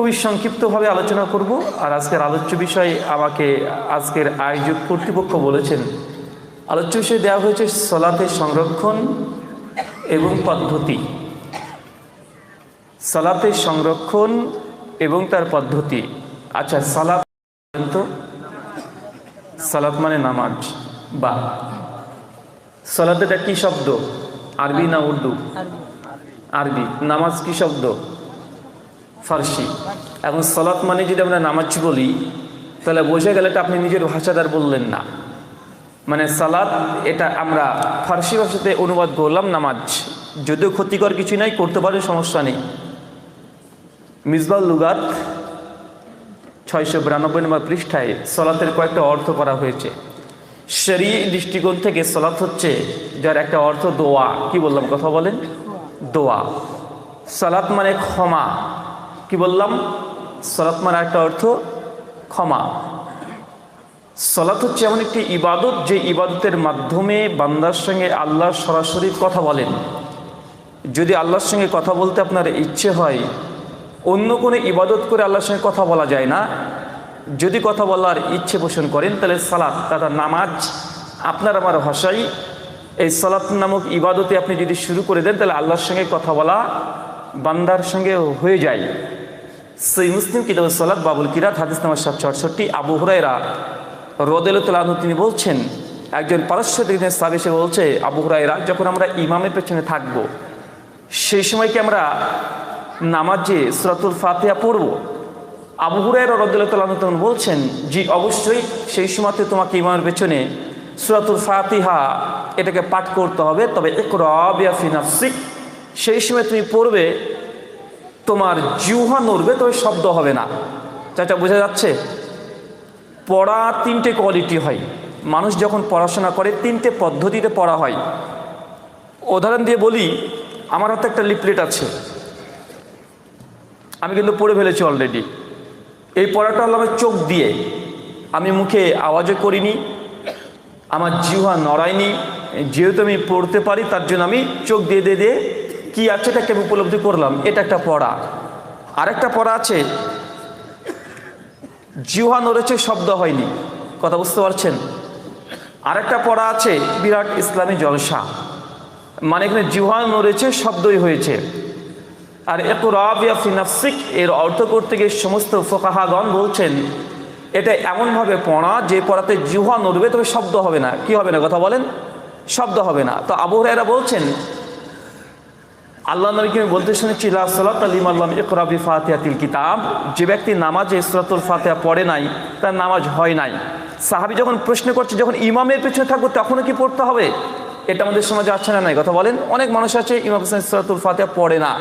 খুবই সংক্ষিপ্তভাবে আলোচনা করব আর আজকের আলোচ্য বিষয় আমাকে আজকের আয়োজক কর্তৃপক্ষ বলেছেন। আলোচ্য বিষয় দেওয়া হয়েছে সলাতের সংরক্ষণ এবং পদ্ধতি। সালাতের সংরক্ষণ এবং তার পদ্ধতি। আচ্ছা সালাত তো? সালাত মানে নামাজ বা? সালাত এটা কি শব্দ? আরবি না উর্দু? আরবি। নামাজ কি শব্দ? ফার্সি। এখন সলাৎ মানে যদি আমরা নামাজ বলি, তাহলে বোঝা গেলে এটা আপনি নিজের ভাষাদার বললেন না। মানে সালাত, এটা আমরা ফার্সি ভাষাতে অনুবাদ করলাম নামাজ। যদিও ক্ষতিকর কিছু নাই, করতে পারে সমস্যা নেই। মিসবাল লুগাত ছয়শো বিরানব্বই নম্বর পৃষ্ঠায় সলাতের কয়েকটা অর্থ করা হয়েছে। শরী দৃষ্টিকোণ থেকে সলাৎ হচ্ছে, যার একটা অর্থ দোয়া। কি বললাম, কথা বলেন? দোয়া। সালাত মানে ক্ষমা। কি বললাম? সলাৎ মানে একটা অর্থ ক্ষমা। সলাৎ হচ্ছে এমন একটি ইবাদত যে ইবাদতের মাধ্যমে বান্দার সঙ্গে আল্লাহ সরাসরি কথা বলেন। যদি আল্লাহর সঙ্গে কথা বলতে আপনার ইচ্ছে হয়, অন্য কোনো ইবাদত করে আল্লাহর সঙ্গে কথা বলা যায় না। যদি কথা বলার ইচ্ছে পোষণ করেন, তাহলে সালাত তথা নামাজ, আপনার আমার ভাষাই এই সালাত নামক ইবাদতে আপনি যদি শুরু করে দেন, তাহলে আল্লাহর সঙ্গে কথা বলা বান্দার সঙ্গে হয়ে যায়। সেই মুসলিম কিতাব সালাত বাবুল কিরাত, হাদিস নামার সাতশো আটষট্টি। আবু হুরাইরা রদেলতুল্লাহ তিনি বলছেন, একজন পারস্য দিনের সাবেসে বলছে, আবু হুরাইরা যখন আমরা ইমামের পেছনে থাকব, সেই সময় কি আমরা নামাজে সুরাতুল ফাতিহা পড়ব? আবু হুরাইরা রদুল্লাহ তখন বলছেন, জি, অবশ্যই, সেই সময়তে তোমাকে ইমামের পেছনে সুরাতুল ফাতিহা এটাকে পাঠ করতে হবে, তবে একরাবিয়াফিনাফসিক সেই সময় তুমি পড়বে তোমার জিউহা নড়বে, তবে শব্দ হবে না। চাচা, বোঝা যাচ্ছে? পড়া তিনটে কোয়ালিটি হয়। মানুষ যখন পড়াশোনা করে, তিনটে পদ্ধতিতে পড়া হয়। উদাহরণ দিয়ে বলি, আমার হাতে একটা লিপলেট আছে। আমি কিন্তু পড়ে ফেলেছি অলরেডি এই পড়াটা হলো আমার চোখ দিয়ে। আমি মুখে আওয়াজও করিনি, আমার জিহ্বা নড়ায়নি যেহেতু আমি পড়তে পারি, তার জন্য আমি চোখ দিয়ে দিয়ে দিয়ে কী আছে? এটাকে আমি উপলব্ধি করলাম? এটা একটা পড়া। আরেকটা পড়া আছে জিহ্বা নড়েছে শব্দ হয়নি। কথা বুঝতে পারছেন? আরেকটা পড়া আছে, বিরাট ইসলামী জলসা। মানে এখানে জিহ্বা নড়েছে শব্দই হয়েছে। আর এত রাবিয়া ফিনাফসিক এর অর্থ করতে গিয়ে সমস্ত ফোকাহাগণ বলছেন, এটা এমনভাবে পড়া, যে পড়াতে জিহ্বা নড়বে তবে শব্দ হবে না। কি হবে না? কথা বলেন? শব্দ হবে না। তো আবু হুরায়রা বলছেন আল্লাহ নবীকে আমি বলতে শুনেছি সালাত আলিম আল্লাহ ইকরাবি ফাতিহাতিল কিতাব। যে ব্যক্তি নামাজে ইসরাতুল ফাতিহা পড়ে নাই, তার নামাজ হয় নাই। সাহাবি যখন প্রশ্ন করছে, যখন ইমামের পেছনে থাকব, তখনও কি পড়তে হবে? এটা আমাদের সমাজে আছে না নাই, কথা বলেন। অনেক মানুষ আছে, ইমাম হোসেন ইসরাতুল ফাতিহা পড়ে না।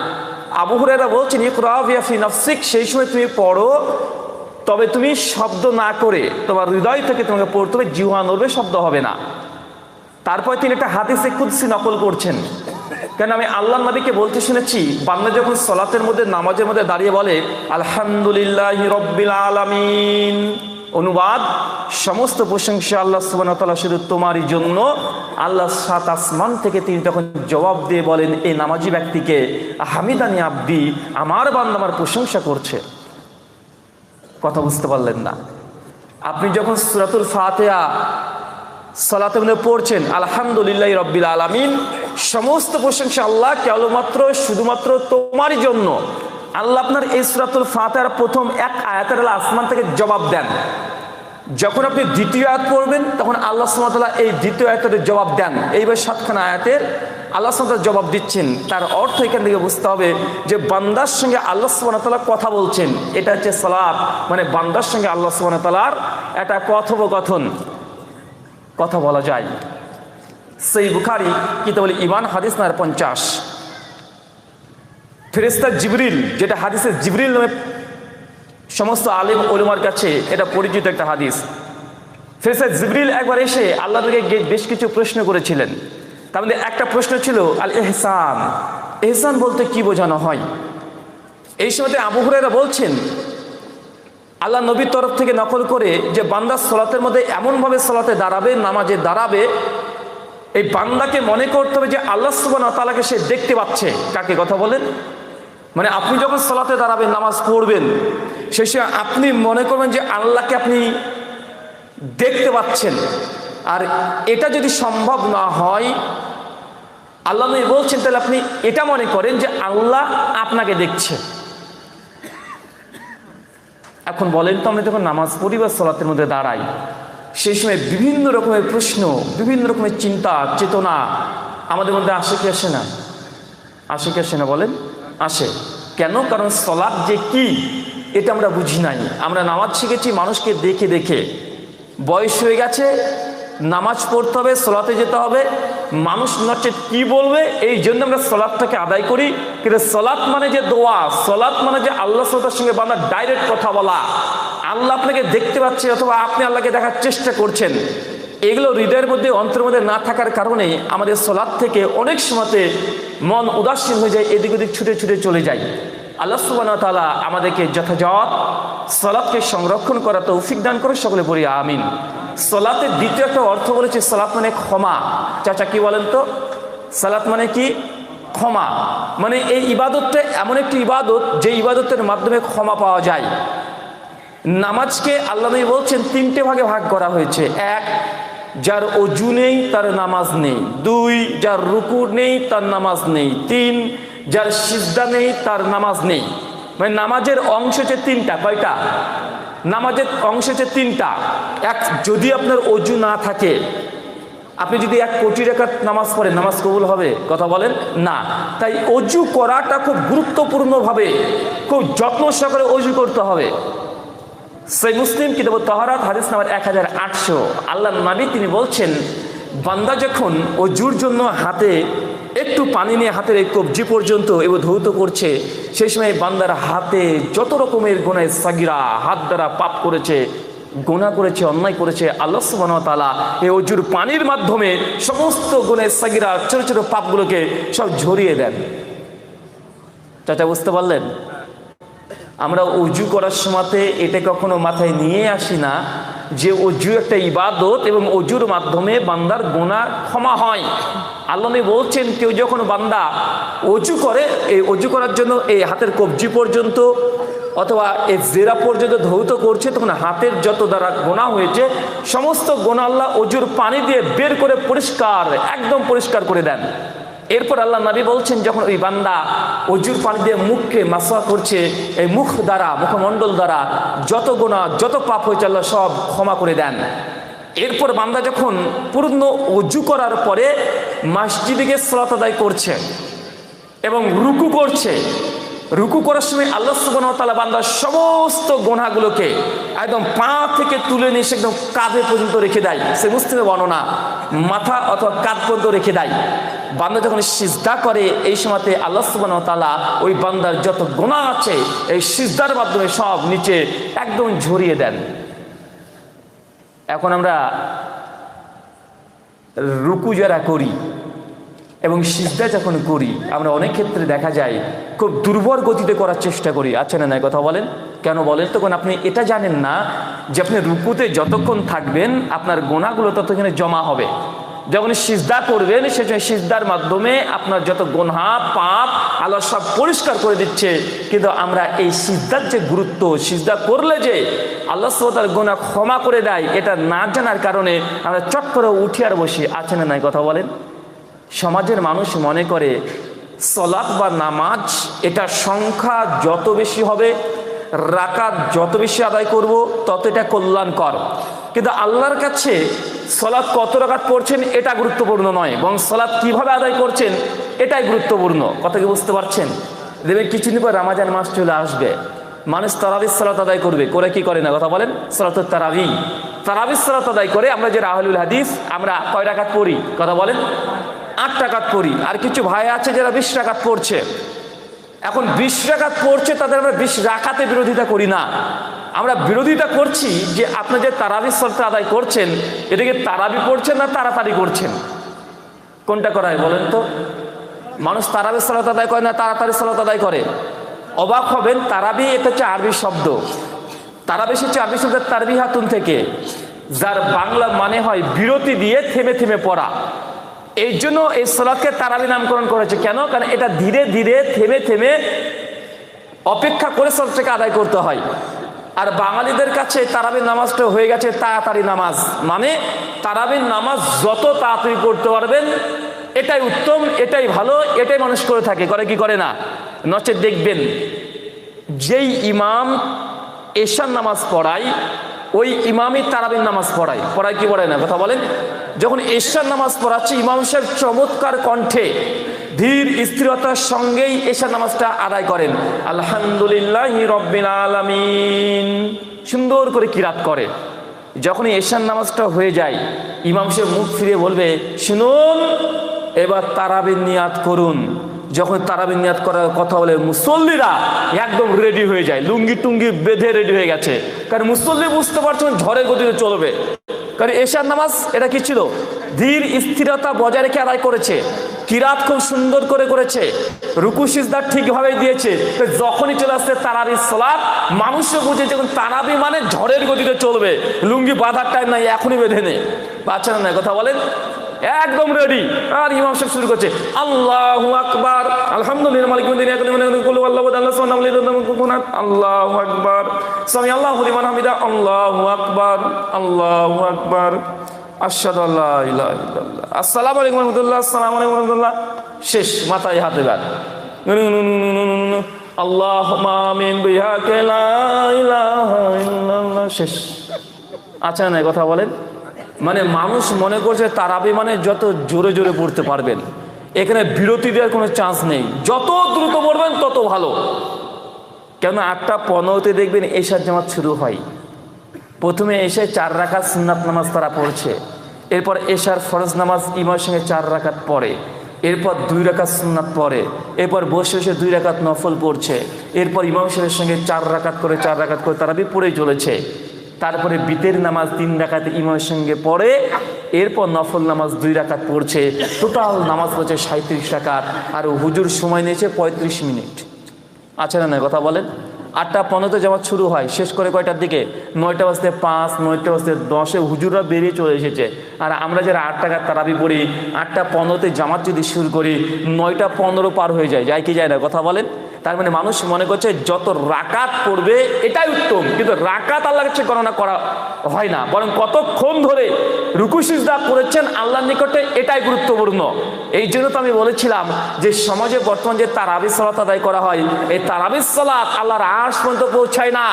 আবু হুরায়রা বলছেন ইকরাবিয়া ফি নাফসিক, সেই সময় তুমি পড়ো, তবে তুমি শব্দ না করে তোমার হৃদয় থেকে তোমাকে পড়তে হবে জিহা নড়বে, শব্দ হবে না। তারপর তিনি একটা হাদিসে কুদ্সি নকল করছেন। কেন আমি আল্লাহ নবীকে বলতে শুনেছি, বান্দা যখন সলাতের মধ্যে, নামাজের মধ্যে দাঁড়িয়ে বলে, আলহামদুলিল্লাহ রব্বিল আলামিন অনুবাদ, সমস্ত প্রশংসা আল্লাহ সুবান শুধু তোমারই জন্য। আল্লাহ সাত আসমান থেকে তিনি তখন জবাব দিয়ে বলেন এই নামাজি ব্যক্তিকে, হামিদানি আব্দি, আমার বান্দা আমার প্রশংসা করছে। কথা বুঝতে পারলেন না। আপনি যখন সুরাতুল ফাতেহা সলাতে মধ্যে পড়ছেন, আলহামদুলিল্লাহ রব্বিল আলামিন। সমস্ত প্রশংসা আল্লাহ, কেবলমাত্র, শুধুমাত্র তোমারই জন্য। আল্লাহ আপনার এই সুরাতুল ফাতেহার প্রথম এক আয়াতের আল্লাহ আসমান থেকে জবাব দেন। যখন আপনি দ্বিতীয় আয়াত পড়বেন, তখন আল্লাহ সুমতাল্লাহ এই দ্বিতীয় আয়াতের জবাব দেন। এইবার সাতখানা আয়াতের আল্লাহ সুমতাল জবাব দিচ্ছেন। তার অর্থ এখান থেকে বুঝতে হবে যে বান্দার সঙ্গে আল্লাহ সুবাহতাল্লাহ কথা বলছেন। এটা হচ্ছে সালাদ মানে বান্দার সঙ্গে আল্লাহ সুবাহতাল্লাহর একটা কথোপকথন। কথা বলা যায়। সেই বুখারি কিতাব ইমান হাদিস নার পঞ্চাশ। ফেরেস্তা জিবরিল, যেটা হাদিসের জিবরিল নামে সমস্ত আলিম ওলিমার কাছে এটা পরিচিত একটা হাদিস। ফেরেস্তা জিবরিল একবার এসে আল্লাহ থেকে বেশ কিছু প্রশ্ন করেছিলেন। তার মধ্যে একটা প্রশ্ন ছিল, আল এহসান। এহসান বলতে কি বোঝানো হয়? এই সময়তে আবু হুরাইরা বলছেন আল্লাহ নবীর তরফ থেকে নকল করে যে বান্দা সলাতের মধ্যে এমনভাবে সলাতে দাঁড়াবে, নামাজে দাঁড়াবে, এই বান্দাকে মনে করতে হবে যে আল্লাহ সুবান তালাকে সে দেখতে পাচ্ছে। কাকে কথা বলেন? মানে আপনি যখন সলাতে দাঁড়াবেন, নামাজ পড়বেন সময় আপনি মনে করবেন যে আল্লাহকে আপনি দেখতে পাচ্ছেন। আর এটা যদি সম্ভব না হয়, আল্লাহ বলছেন, তাহলে আপনি এটা মনে করেন যে আল্লাহ আপনাকে দেখছে। এখন বলেন তো আমরা যখন নামাজ পড়ি বা সলাতের মধ্যে দাঁড়াই, সেই সময় বিভিন্ন রকমের প্রশ্ন, বিভিন্ন রকমের চিন্তা, চেতনা আমাদের মধ্যে আসে কি আসে না? আসে কি আসে না বলেন? আসে। কেন? কারণ সলাপ যে কি, এটা আমরা বুঝি নাই। আমরা নামাজ শিখেছি মানুষকে দেখে দেখে। বয়স হয়ে গেছে নামাজ পড়তে হবে, সলাতে যেতে হবে। মানুষ নচে কি বলবে? এই জন্য আমরা সলাৎটাকে আদায় করি। কিন্তু সলাৎ মানে যে দোয়া সলাৎ মানে যে আল্লাহ শ্রোতার সঙ্গে বান্দা ডাইরেক্ট কথা বলা। আল্লাহ আপনাকে দেখতে পাচ্ছে অথবা আপনি আল্লাহকে দেখার চেষ্টা করছেন। এগুলো হৃদয়ের মধ্যে, অন্তরের মধ্যে না থাকার কারণে আমাদের সলাৎ থেকে অনেক সময়তে মন উদাসীন হয়ে যায়, এদিক ওদিক ছুটে ছুটে চলে যায়। আল্লাহ সুবান তালা আমাদেরকে যথাযথ সলাৎকে সংরক্ষণ করা তৌফিক দান করে সকলে বলি আমিন। সলাতের দ্বিতীয় একটা অর্থ বলেছে সলাৎ মানে ক্ষমা। চাচা কি বলেন তো? সালাত মানে কি? ক্ষমা। মানে এই ইবাদতটা এমন একটি ইবাদত যে ইবাদতের মাধ্যমে ক্ষমা পাওয়া যায়। নামাজকে আল্লাহ নবী বলছেন তিনটে ভাগে ভাগ করা হয়েছে। এক, যার অজু নেই, তার নামাজ নেই। দুই, যার রুকু নেই, তার নামাজ নেই। তিন, যার সিজদা নেই, তার নামাজ নেই। মানে নামাজের অংশ হচ্ছে তিনটা, কয়টা? নামাজের অংশ হচ্ছে তিনটা, এক যদি আপনার অজু না থাকে, আপনি যদি এক কোটি টাকার নামাজ পড়েন, নামাজ কবুল হবে? কথা বলেন, না। তাই অজু করাটা খুব গুরুত্বপূর্ণভাবে, খুব যত্ন সহকারে অজু করতে হবে। সেই মুসলিম কিতাব তহরাত হাদিস নাম্বার এক হাজার আটশো। আল্লাহ নবী তিনি বলছেন, বান্দা যখন অজুর জন্য হাতে একটু পানি নিয়ে হাতের এই কবজি পর্যন্ত এবং ধৌত করছে। সেই সময় বান্দার হাতে যত রকমের গোনায় সাগিরা, হাত দ্বারা পাপ করেছে গোনা করেছে, অন্যায় করেছে, আল্লাহ সুবাহ তালা এই অজুর পানির মাধ্যমে সমস্ত গুণের সাগিরা, ছোট ছোট পাপগুলোকে সব ঝরিয়ে দেন। চাচা, বুঝতে পারলেন? আমরা অজু করার সময়তে এটা কখনো মাথায় নিয়ে আসি না যে অজু একটা ইবাদত এবং অজুর মাধ্যমে বান্দার গোনা ক্ষমা হয়। আল্লাহ বলছেন, কেউ যখন বান্দা অজু করে, এই অজু করার জন্য এই হাতের কবজি পর্যন্ত অথবা এই জেরা পর্যন্ত ধৌত করছে, তখন হাতের যত দ্বারা গোনা হয়েছে, সমস্ত গোনা আল্লাহ অজুর পানি দিয়ে বের করে পরিষ্কার, একদম পরিষ্কার করে দেন। এরপর আল্লাহ নবী বলছেন, যখন ওই বান্দা অজুর পানি দিয়ে মুখকে মাসা করছে, এই মুখ দ্বারা, মুখমণ্ডল দ্বারা যত গোনা যত পাপ হয়েছে আল্লাহ সব ক্ষমা করে দেন। এরপর বান্দা যখন পূর্ণ অজু করার পরে মসজিদে গিয়ে সালাত আদায় করছে এবং রুকু করছে, রুকু করার সময় আল্লাহ ওয়া বান্দার সমস্ত গোনাগুলোকে একদম পা থেকে তুলে নিয়ে এসে একদম কাঁধে পর্যন্ত রেখে দেয়। সে মুসলিমে বর্ণনা, মাথা অথবা কাঁধ পর্যন্ত রেখে দেয়। বান্দা যখন সিজদা করে, এই সময়তে আল্লাহ সুবহানাহু ওয়া তাআলা ওই বান্দার যত গোনা আছে, এই সিজদার মাধ্যমে সব নিচে একদম ঝরিয়ে দেন। এখন আমরা রুকু যারা করি এবং সিজদা যখন করি, আমরা অনেক ক্ষেত্রে দেখা যায় খুব দুর্বল গতিতে করার চেষ্টা করি। আচ্ছা না নাই কথা বলেন? কেন বলেন? তখন আপনি এটা জানেন না যে আপনি রুকুতে যতক্ষণ থাকবেন, আপনার গোনাগুলো ততক্ষণে জমা হবে। যখন সিজদা করবেন, সেজন্য সিজদার মাধ্যমে আপনার যত গোনহা পাপ, আল্লাহ সব পরিষ্কার করে দিচ্ছে। কিন্তু আমরা এই সিজদার যে গুরুত্ব, সিজদা করলে যে আল্লাহ তার গোনা ক্ষমা করে দেয়, এটা না জানার কারণে আমরা চট করে উঠি আর বসি আছে না নাই, কথা বলেন? সমাজের মানুষ মনে করে, সলাৎ বা নামাজ এটা সংখ্যা যত বেশি হবে, রাকাত যত বেশি আদায় করব তত এটা কল্যাণকর। কিন্তু আল্লাহর কাছে সলাৎ কত রাকাত পড়ছেন এটা গুরুত্বপূর্ণ নয় এবং সলাৎ কীভাবে আদায় করছেন এটাই গুরুত্বপূর্ণ। কথা কি বুঝতে পারছেন? দেখবেন কিছুদিন পর রামাজান মাস চলে আসবে। মানুষ তারাবির সালাত আদায় করবে। করে কি করে না? কথা বলেন। সালাত তারাবি। তারাবির সালাত আদায় করে আমরা যে রাহুল হাদিস, আমরা কয় রাকাত পড়ি? কথা বলেন। আট টাকাত পড়ি। আর কিছু ভাই আছে যারা বিশ টাকাত পড়ছে। এখন বিশ টাকাত পড়ছে তাদের আমরা বিশ রাখাতে বিরোধিতা করি না। আমরা বিরোধিতা করছি যে আপনি যে তারাবি সলতে আদায় করছেন এটাকে তারাবি পড়ছেন না তাড়াতাড়ি করছেন? কোনটা করা হয় বলেন তো? মানুষ তারাবি সালাত আদায় করে না তাড়াতাড়ি সালাত আদায় করে? অবাক হবেন, তারাবি এটা হচ্ছে আরবি শব্দ। তারাবি হচ্ছে আরবি শব্দের তারবি হাতুন থেকে। যার বাংলা মানে হয় বিরতি দিয়ে থেমে থেমে পড়া। এই জন্য এই সলাদকে তারাবি নামকরণ করেছে। কেন? কারণ এটা ধীরে ধীরে থেমে থেমে অপেক্ষা করে সবটাকে আদায় করতে হয়। আর বাঙালিদের কাছে তারাবির নামাজটা হয়ে গেছে তাড়াতাড়ি নামাজ। মানে তারাবির নামাজ যত তাড়াতাড়ি করতে পারবেন, এটাই উত্তম, এটাই ভালো, এটাই মানুষ করে থাকে। করে কি করে না? নচে দেখবেন, যেই ইমাম এশার নামাজ পড়ায়, ওই ইমামই তারাবির নামাজ পড়ায়। পড়ায় কি পড়ায় না? কথা বলেন। যখন এশার নামাজ পড়াচ্ছে, ইমাম সাহেব চমৎকার কণ্ঠে ধীর স্থিরতার সঙ্গেই এশার নামাজটা আদায় করেন। আলহামদুলিল্লাহ আলামিন। সুন্দর করে কিরাত করে। যখনই এশার নামাজটা হয়ে যায়, ইমাম সাহেব মুখ ফিরে বলবে, শুনুন, এবার তারাবির নিয়াত করুন। যখন তারাবির নিয়াত করার কথা বলে, মুসল্লিরা একদম রেডি হয়ে যায়। লুঙ্গি টুঙ্গি বেঁধে রেডি হয়ে গেছে। কারণ মুসল্লি বুঝতে পারছেন ঝড়ের গতিতে চলবে। কারণ এশার নামাজ, এটা কি ছিল? ধীর স্থিরতা বজায় রেখে আদায় করেছে। কিরাত খুব সুন্দর করে করেছে। রুকু সিজদার ঠিকভাবে দিয়েছে। যখনই চলে আসছে তারাবি সলাপ, মানুষও বুঝে যখন তারাবি মানে ঝড়ের গতিতে চলবে। লুঙ্গি বাঁধার টাইম নাই, এখনই বেঁধে নে। বাচ্চারা নাই কথা বলেন? একদম রেডি আর ইমাম সাহেব শুরু করছে, আল্লাহ আকবার। আলহামদুলিল্লাহ আল্লাহু আকবার, আল্লাহু লিমান হামিদা আল্লাহু আকবার আল্লাহু আকবার। আসসালামু শেষ, মাথায় হাতে বাদ আল্লাহ শেষ। আচ্ছা না কথা বলেন? মানে মানুষ মনে করছে তারাবি মানে যত জোরে জোরে পড়তে পারবেন। এখানে বিরতি দেওয়ার কোনো চান্স নেই। যত দ্রুত পড়বেন, তত ভালো। কেন আটটা পনেরোতে দেখবেন এশার জামাত শুরু হয়। প্রথমে এসে চার রাখাত সুন্নাত নামাজ তারা পড়ছে। এরপর এশার ফরজ নামাজ ইমার সঙ্গে চার রাখাত পড়ে। এরপর দুই রাকাত সুন্নাত পড়ে। এরপর বসে বসে দুই রাকাত নফল পড়ছে। এরপর ইমাম সাহেবের সঙ্গে চার রাকাত করে, চার রাকাত করে তারা পড়েই চলেছে। তারপরে বিতের নামাজ তিন রাকাত ইমামের সঙ্গে পড়ে। এরপর নফল নামাজ দুই রাকাত পড়ছে। টোটাল নামাজ পড়ছে সাঁত্রিশ রাকাত। আর হুজুর সময় নিয়েছে পঁয়ত্রিশ মিনিট। আচ্ছা না কথা বলেন। আটটা পনেরোতে জামাত শুরু হয়, শেষ করে কয়টার দিকে? নয়টা বাজতে পাঁচ, নয়টা বাজতে দশে হুজুররা বেরিয়ে চলে এসেছে। আর আমরা যারা আট টাকার তারাবি পড়ি, আটটা পনেরোতে জামাত যদি শুরু করি, নয়টা পনেরো পার হয়ে যায়। যায় কি যায় না? কথা বলেন। তার মানে মানুষ মনে করছে যত রাকাত পড়বে এটাই উত্তম, কিন্তু রাকাত আল্লাহ কাছে গণনা করা হয় না। বরং কতক্ষণ ধরে রুকুশিসদা করেছেন আল্লাহর নিকটে এটাই গুরুত্বপূর্ণ। এই জন্য তো আমি বলেছিলাম যে সমাজে বর্তমান যে তারাবিস সালাত আদায় করা হয়, এই তারাবিস সালাত আল্লাহর আশ পর্যন্ত পৌঁছায় না,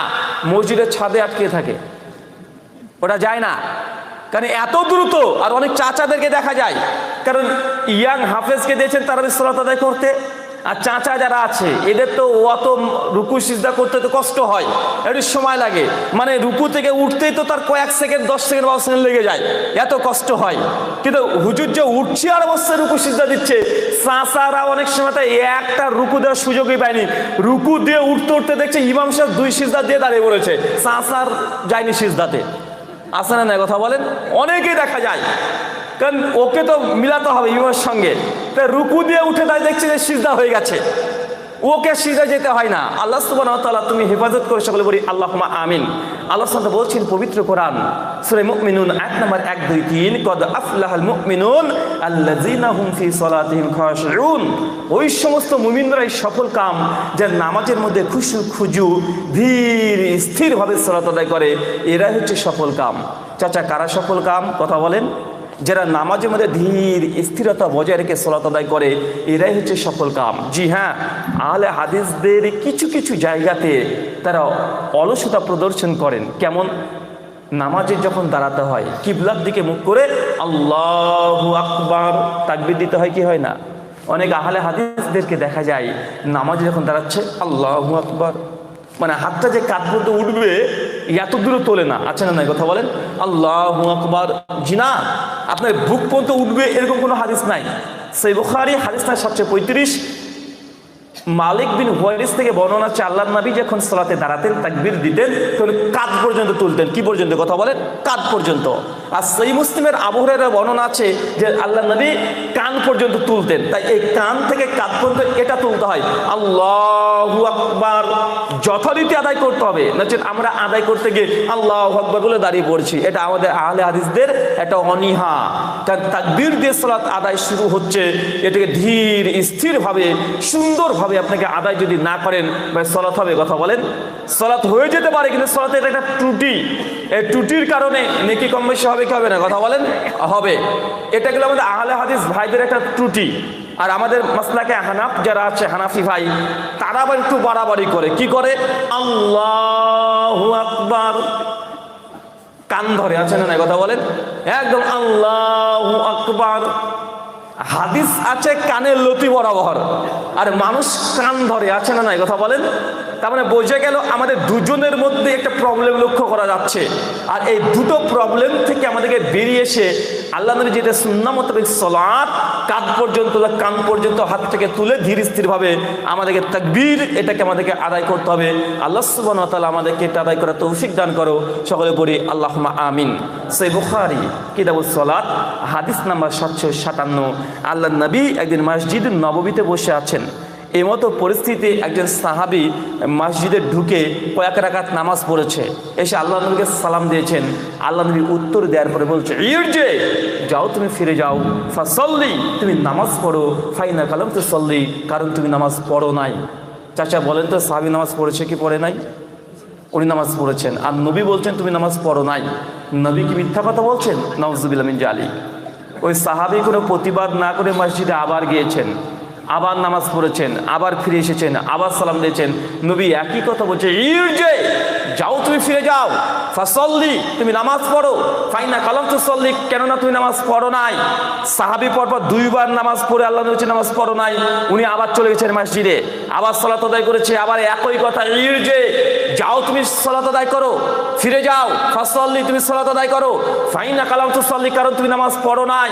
মসজিদের ছাদে আটকে থাকে। ওটা যায় না। কারণ এত দ্রুত, আর অনেক চাচাদেরকে দেখা যায়। কারণ ইয়াং হাফেজকে দিয়েছেন তারাবিস সালাত আদায় করতে। আর চাচা যারা আছে, এদের তো অত রুকু সিজদা করতে তো কষ্ট হয়, একটু সময় লাগে। মানে রুকু থেকে উঠতেই তো তার কয়েক সেকেন্ড, দশ সেকেন্ড, বারো সেকেন্ড লেগে যায়, এত কষ্ট হয়। কিন্তু হুজুর যে উঠছে আর অবস্থায় রুকু সিজদা দিচ্ছে, চাচারা অনেক সময় তো একটা রুকু দেওয়ার সুযোগই পায়নি। রুকু দিয়ে উঠতে উঠতে দেখছে ইমাম সাহেব দুই সিজদা দিয়ে দাঁড়িয়ে পড়েছে, চাচার যায়নি সিজদাতে। আসে না কথা বলেন? অনেকেই দেখা যায়। কারণ ওকে তো মিলাতে হবে ইমামের সঙ্গে। তা রুকু দিয়ে উঠে তাই দেখছে যে সিজদা হয়ে গেছে। ওকে সিজা যেতে হয় না। আল্লাহ ওয়া তাআলা, তুমি হেফাজত করে সকলে বলি, আল্লাহুম্মা আমিন। আল্লাহ সুবহানাহু বলছেন, পবিত্র কোরআন, সূরা মুমিনুন আয়াত নাম্বার 1 2 3 কদ আফলাহাল মুমিনুন আল্লাযীনা হুম ফি সালাতিহিম খাশিউন। ওই সমস্ত মুমিনরাই সফল কাম, যার নামাজের মধ্যে খুশু খুজু, ধীর স্থিরভাবে সালাত আদায় করে, এরাই হচ্ছে সফল কাম। চাচা, কারা সফল কাম? কথা বলেন। যারা নামাজের মধ্যে ধীর স্থিরতা বজায় রেখে সলাত আদায় করে, এরাই হচ্ছে সফল কাম। জি হ্যাঁ আহলে হাদিসদের কিছু কিছু জায়গাতে তারা অলসতা প্রদর্শন করেন। কেমন? নামাজে যখন দাঁড়াতে হয়, কিবলার দিকে মুখ করে আল্লাহ আকবার, তাকবির দিতে হয় কি হয় না? অনেক আহলে হাদিসদেরকে দেখা যায়, নামাজে যখন দাঁড়াচ্ছে, আল্লাহ আকবার। মানে হাতটা যে কাঁধ পর্যন্ত উঠবে এত দূরে তোলে না। আচ্ছা না নাই কথা বলেন? আল্লাহ আকবার। জিনা, আপনার বুক পর্যন্ত উঠবে এরকম কোনো হাদিস নাই। সেই বুখারি হাদিস নাই সাতশো পঁয়ত্রিশ। মালিক বিন হুয়ারিস থেকে বর্ণনা আছে আল্লাহ নবী যখন সালাতে দাঁড়াতেন, তাকবীর দিতেন, তখন কাঁধ পর্যন্ত তুলতেন। কি পর্যন্ত? কথা বলেন? কাঁধ পর্যন্ত। আর সেই মুসলিমের আবহাওয়ার বর্ণনা আছে যে আল্লাহ নবী কান পর্যন্ত তুলতেন। তাই এই কান থেকে কান পর্যন্ত এটা তুলতে হয়। আল্লাহু আকবার। যথারীতি আদায় করতে হবে। নচেত আমরা আদায় করতে গিয়ে আল্লাহ আকবার বলে দাঁড়িয়ে পড়ছি। এটা আমাদের আহলে হাদিসদের একটা অনীহা। কারণ তাকবীর দিয়ে সালাত আদায় শুরু হচ্ছে, এটাকে ধীর, স্থিরভাবে, সুন্দরভাবে আপনাকে আদায় যদি না করেন ভাই সলাৎ হবে, কথা বলেন? সলাৎ হয়ে যেতে পারে, কিন্তু সলাতে এটা একটা ত্রুটি। এই ত্রুটির কারণে নেকি কম বেশি হবে, কি হবে না? কথা বলেন? হবে। এটা গেলে আমাদের আহলে হাদিস ভাইদের একটা ত্রুটি। আর আমাদের মাসলাকে হানাফ, যারা আছে হানাফি ভাই, তারা আবার একটু বাড়াবাড়ি করে। কি করে? আল্লাহ আকবার। কান ধরে, আছে না কথা বলেন? একদম আল্লাহ আকবার। হাদিস আছে কানের লতি বরাবর। আর মানুষ কান ধরে, আছে না কথা বলেন? তার মানে বোঝা গেল আমাদের দুজনের মধ্যে একটা প্রবলেম লক্ষ্য করা যাচ্ছে। আর এই দুটো প্রবলেম থেকে আমাদেরকে বেরিয়ে এসে আল্লাহ নবী যেটা সুন্না মোতাবেক সলাৎ, কাঁধ পর্যন্ত কান পর্যন্ত, হাত থেকে তুলে ধীর স্থিরভাবে আমাদেরকে তাকবীর, এটাকে আমাদেরকে আদায় করতে হবে। আল্লাহ সুবান তাআলা আমাদেরকে এটা আদায় করার তৌফিক দান করো। সকলে পড়ি আল্লাহ আমিন। সে বুখারি কিতাবুল সলাৎ, হাদিস নাম্বার সাতশো সাতান্ন। আল্লাহ নবী একদিন মসজিদ নববীতে বসে আছেন। এই মতো পরিস্থিতি একজন সাহাবি মসজিদে ঢুকে কয়েক রাকাত নামাজ পড়েছে। এসে আল্লাহ নবীকে সালাম দিয়েছেন। আল্লাহ নবী উত্তর দেওয়ার পরে বলছে ইর যে যাও তুমি ফিরে যাও। ফাসল্লি, তুমি নামাজ পড়ো। ফাইনা কালাম তো সল্লি কারণ তুমি নামাজ পড়ো নাই। চাচা, বলেন তো, সাহাবি নামাজ পড়েছে কি পড়ে নাই? উনি নামাজ পড়েছেন। আর নবী বলছেন, তুমি নামাজ পড়ো নাই। নবী কি মিথ্যা কথা বলছেন? নওয়াজুবিল আমিন জালি ওই সাহাবি কোনো প্রতিবাদ না করে মসজিদে আবার গিয়েছেন। আবার নামাজ পড়েছেন, আবার ফিরে এসেছেন, আবার সালাম দিয়েছেন। নবী একই কথা বলছে যে যাও তুমি ফিরে যাও। ফাসল্লি, তুমি নামাজ পড়ো। ফাইনা কালাম তো সল্লি কেননা তুমি নামাজ পড়ো নাই। সাহাবি পরপর দুইবার নামাজ পড়ে আল্লাহ নবী নামাজ পড়ো নাই। উনি আবার চলে গেছেন মসজিদে, আবার সলাত আদায় করেছে, আবার একই কথা ইর যে যাও তুমি সলাত আদায় করো। ফিরে যাও ফাসল্লি তুমি সলাত আদায় করো। ফাইনা কালাম তো সল্লি, কারণ তুমি নামাজ পড়ো নাই।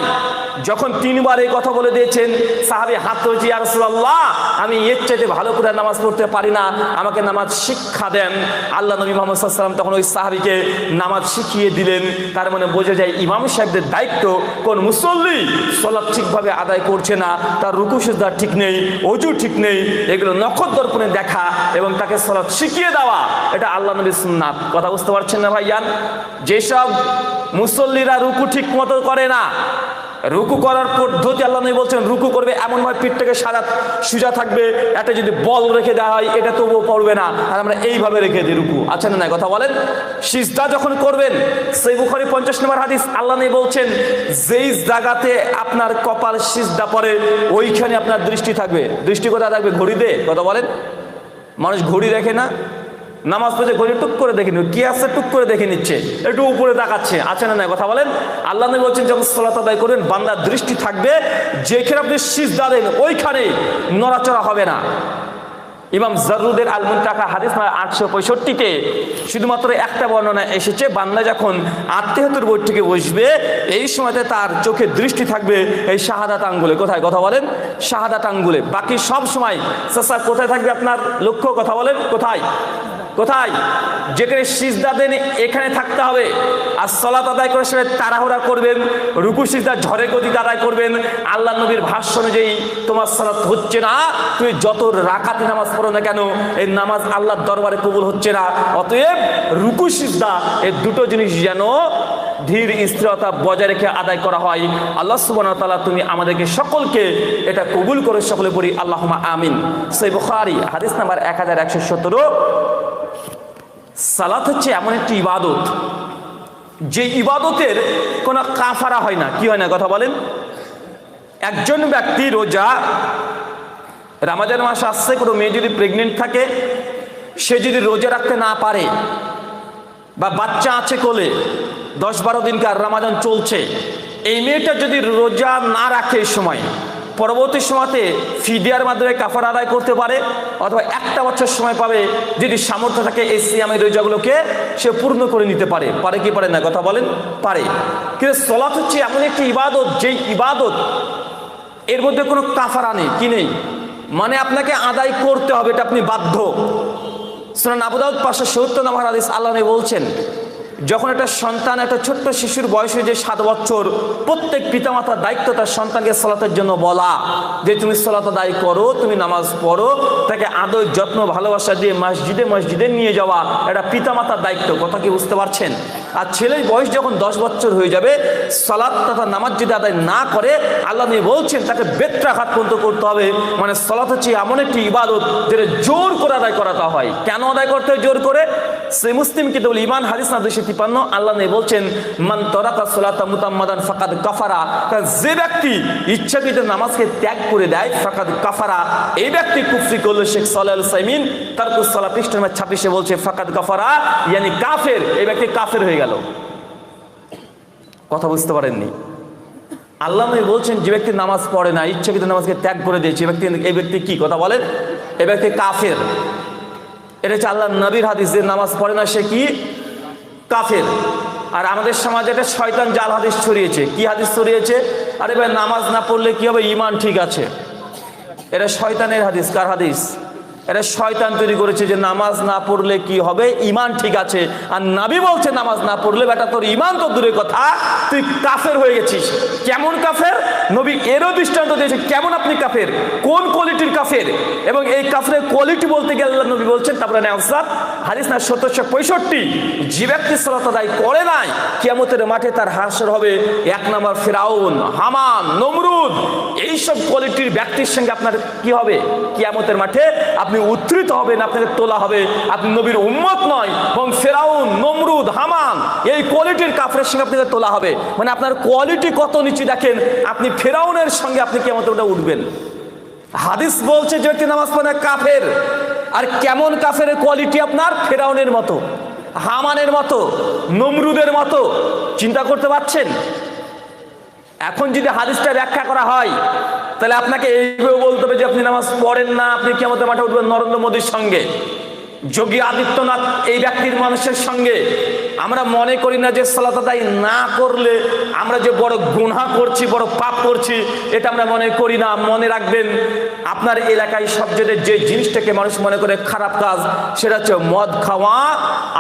যখন তিনবার এই কথা বলে দিয়েছেন, সাহাবি হাত ধরেছি আর রাসূলুল্লাহ, আমি এর চাইতে ভালো করে নামাজ পড়তে পারি না। আমাকে নামাজ শিক্ষা দেন। আল্লাহ নবী মোহাম্মদ সাল্লাম তখন ওই সাহাবিকে নামাজ শিখিয়ে দিলেন। তার মানে বোঝা যায় ইমাম সাহেবদের দায়িত্ব কোন মুসল্লি সলাপ ঠিকভাবে আদায় করছে না, তার রুকু সিজদা ঠিক নেই, অজু ঠিক নেই, এগুলো নখদ দর্পণে দেখা এবং তাকে সলাপ শিখিয়ে দেওয়া, এটা আল্লাহ নবী সুন্নাত। কথা বুঝতে পারছেন না ভাইয়ান যেসব মুসল্লিরা রুকু ঠিক মতো করে না, রুকু করার পদ্ধতি আল্লাহ নবী বলছেন, রুকু করবে এমনভাবে পিঠটাকে সাদা সুজা থাকবে এটা যদি বল রেখে দেওয়া হয়, এটা তবুও পড়বে না। আর আমরা এইভাবে রেখে দিই রুকু। আচ্ছা না কথা বলেন। সিজদা যখন করবেন, সেই বুখারি পঞ্চাশ নম্বর হাদিস আল্লাহ নবী বলছেন, যেই জায়গাতে আপনার কপাল সিজদা পড়ে, ওইখানে আপনার দৃষ্টি থাকবে। দৃষ্টি কোথায় থাকবে? ঘড়িতে? কথা বলেন। মানুষ ঘড়ি দেখে না? নামাজ পড়ে ঘড়ি টুক করে দেখে নিল কি আছে টুক করে দেখে নিচ্ছে, একটু উপরে তাকাচ্ছে, আছে না না কথা বলেন? আল্লাহ নবী বলছেন, যখন সালাত আদায় করেন বান্দার দৃষ্টি থাকবে, যেখানে আপনি সিজদা দেন, ওইখানে নড়াচড়া হবে না। ইমাম জারুদের আলমুন টাকা হাদিস আটশো পঁয়ষট্টিতে শুধুমাত্র একটা বর্ণনা এসেছে, বান্দা যখন আত্মীয়তার বৈঠকে বসবে, এই সময়তে তার চোখে দৃষ্টি থাকবে এই শাহাদাত আঙ্গুলে। কোথায়? কথা বলেন, শাহাদাত আঙ্গুলে। বাকি সব সময় কোথায় থাকবে আপনার লক্ষ্য? কথা বলেন, কোথায়? কোথায়? যেখানে সিজদা দেন এখানে থাকতে হবে। আর সলাত আদায় করে সে তাড়াহুড়া করবেন রুকু সিজদা ঝড়ে গতিতে আদায় করবেন। আল্লাহ নবীর ভাষ্য অনুযায়ী তোমার সালাত হচ্ছে না, তুমি যত রাকাতে নামাজ পড়ো না কেন, এই নামাজ আল্লাহর দরবারে কবুল হচ্ছে না। অতএব রুকু সিজদা এই দুটো জিনিস যেন ধীর স্থিরতা বজায় রেখে আদায় করা হয়। আল্লাহ সুবহানাহু ওয়া তাআলা তুমি আমাদেরকে সকলকে এটা কবুল করে সকলে পড়ি। আল্লাহমা আমিন। সই বুখারী, হাদিস নাম্বার এক হাজার একশো সতেরো। সালাত হচ্ছে এমন একটি ইবাদত, যে ইবাদতের কোনো কাফারা হয় না। কি হয় না কথা বলেন? একজন ব্যক্তি রোজা, রামাজান মাস আসছে, কোনো মেয়ে যদি প্রেগনেন্ট থাকে, সে যদি রোজা রাখতে না পারে বা বাচ্চা আছে কোলে, দশ বারো দিনকার রামাজান চলছে, এই মেয়েটা যদি রোজা না রাখে এই সময় পরবর্তী সময়তে ফিডিয়ার মাধ্যমে কাফার আদায় করতে পারে, অথবা একটা বছর সময় পাবে যদি সামর্থ্য থাকে এই সিয়ামের রোজাগুলোকে সে পূর্ণ করে নিতে পারে। পারে কি পারে না, কথা বলেন? পারে। কিন্তু সলাৎ হচ্ছে এমন একটি ইবাদত, যেই ইবাদত এর মধ্যে কোনো কাফারা নেই, কি নেই? মানে আপনাকে আদায় করতে হবে, এটা আপনি বাধ্য। সুনান আবুদাউদ পাঁচশো সত্তর নম্বর হাদিস আল্লাহ বলছেন যখন একটা সন্তান, একটা ছোট্ট শিশুর বয়স যে সাত বছর, প্রত্যেক পিতামাতার দায়িত্ব তার সন্তানকে সলাতের জন্য বলা যে, তুমি সলাত দায়ী করো, তুমি নামাজ পড়ো। তাকে আদর, যত্ন, ভালোবাসা দিয়ে, মসজিদে মসজিদে নিয়ে যাওয়া, এটা পিতামাতার দায়িত্ব। কথা কি বুঝতে পারছেন? আর ছেলের বয়স যখন দশ বছর হয়ে যাবে সলাৎ তথা নামাজ যদি আদায় না করে, আল্লাহ নিয়ে বলছেন তাকে বেত্রাঘাত পর্যন্ত করতে হবে। মানে সলাৎ হচ্ছে এমন একটি ইবাদত যেটা জোর করে আদায় করাতে হয়। কেন আদায় করতে জোর করে? সে মুসলিম কিন্তু ইমান হাদিস না দুশো তিপান্ন আল্লাহ নিয়ে বলছেন, মান তরাকা সোলাতা মুতাম্মাদান ফাকাদ কাফারা। যে ব্যক্তি ইচ্ছাকৃত নামাজকে ত্যাগ করে দেয়, ফাকাদ কাফারা, এই ব্যক্তি কুফরি করল শেখ সাল্লাহ সাইমিন। তার কুসালা পৃষ্ঠ নম্বর ছাব্বিশে বলছে, ফাকাদ কাফারা ইয়ানি কাফের। এই ব্যক্তি কাফের হয়ে গেল। কথা বুঝতে পারেননি। আল্লাহ বলছেন, যে ব্যক্তি নামাজ পড়ে না, ইচ্ছাকৃত নামাজকে ত্যাগ করে দিয়েছে, এই ব্যক্তি এই ব্যক্তি কি? কথা বলেন। এই ব্যক্তি কাফের। এটা হচ্ছে আল্লাহ নবীর হাদিস, যে নামাজ পড়ে না, সে কি? কাফের। আর আমাদের সমাজে একটা শয়তান জাল হাদিস ছড়িয়েছে। কি হাদিস ছড়িয়েছে? আরে ভাই, নামাজ না পড়লে কি হবে? ইমান ঠিক আছে। এটা শয়তানের হাদিস। কার হাদিস? এটা শয়তান তৈরি করেছে যে নামাজ না পড়লে কি হবে? ইমান ঠিক আছে। আর নাবি বলছে, নামাজ না পড়লে বেটা তোর ইমান তো দূরের কথা। তুই কাফের হয়ে গেছিস। কেমন কাফের? নবী এরও দৃষ্টান্ত দিয়েছে, কেমন আপনি কাফের? কোন কোয়ালিটির কাফের? এবং এই কাফের কোয়ালিটি বলতে গেলে আল্লাহ নবী বলছেন, তারপরে নেওসাদ হারিস না সতেরোশো পঁয়ষট্টি, যে ব্যক্তি সালাত আদায় করে নাই, কিয়ামতের মাঠে তার হাসর হবে এক নম্বর ফেরাউন, হামান, নমরুদ। এইসব কোয়ালিটির ব্যক্তির সঙ্গে আপনার কি হবে? কিয়ামতের মাঠে আপনি উদ্ধৃত হবেন, আপনাকে তোলা হবে। আপনি নবীর উম্মত নয় এবং ফেরাউন, নমরুদ, হামান, এই কোয়ালিটির কাফের সঙ্গে আপনাকে তোলা হবে। মানে আপনার কোয়ালিটি কত নিচে দেখেন, আপনি ফেরাউনের সঙ্গে আপনি কিয়ামতের ওটা উঠবেন। হাদিস বলছে যে ব্যক্তি নামাজ পড়ে কাফের। আর কেমন কাফের কোয়ালিটি আপনার? ফেরাউনের মতো, হামানের মতো, নমরুদের মতো। চিন্তা করতে পারছেন? এখন যদি হাদিসটা ব্যাখ্যা করা হয় তাহলে আপনাকে এইভাবে বলতে হবে যে আপনি নামাজ পড়েন না, আপনি কেমন মাঠে উঠবেন নরেন্দ্র মোদীর সঙ্গে। যোগী আদিত্যনাথ এই ব্যক্তির মানুষের সঙ্গে। আমরা মনে করি না যে সালাত আদায় না করলে আমরা যে বড় গুনহা করছি, বড় পাপ করছি, এটা আমরা মনে করি না। মনে রাখবেন, আপনার এলাকায় সবচেয়ে যে জিনিসটাকে মানুষ মনে করে খারাপ কাজ, সেটা হচ্ছে মদ খাওয়া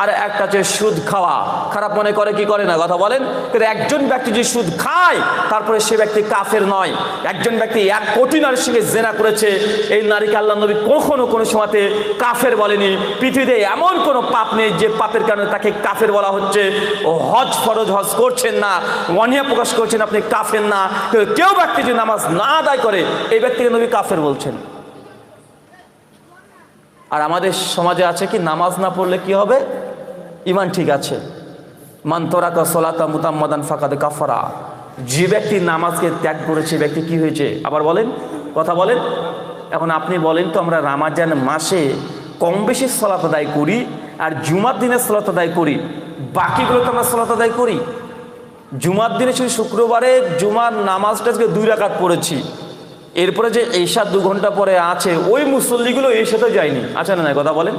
আর একটা হচ্ছে সুদ খাওয়া। খারাপ মনে করে, কি করে না? কথা বলেন? কিন্তু একজন ব্যক্তি যদি সুদ খায়, তারপরে সে ব্যক্তি কাফের নয়। একজন ব্যক্তি এক কোটি নারীর সঙ্গে জেনা করেছে, এই নারীকে আল্লাহ নবী কখনো কোনো সময়তে কাফের বলেনি। পৃথিবীতে এমন কোনো পাপ নেই যে পাপের কারণে তাকে কাফের বলা হচ্ছে, ও হজ ফরজ, হজ করছেন না অনিয়া প্রকাশ করছেন আপনি কাফের না। কেউ ব্যক্তি যদি নামাজ না আদায় করে, এই ব্যক্তিকে নবী কাফের বলছেন। আর আমাদের সমাজে আছে কি, নামাজ না পড়লে কি হবে? ইমান ঠিক আছে। মান তোরাকা সোলাতা মুতাম্মাদান ফাকাদে কাফারা। যে ব্যক্তি নামাজকে ত্যাগ করেছে ব্যক্তি কি হয়েছে? আবার বলেন, কথা বলেন। এখন আপনি বলেন তো, আমরা রামাজান মাসে কম বেশি সলাত আদায় করি আর জুমার দিনে সলাত আদায় করি। বাকিগুলো তো আমরা সলাত আদায় করি। জুমার দিনে শুধু শুক্রবারে জুমার নামাজটা আজকে দুই রাকাত পড়েছি। এরপরে যে এইসা দু ঘণ্টা পরে আছে, ওই মুসল্লিগুলো এই সাথে যায়নি। আচ্ছা না কথা বলেন।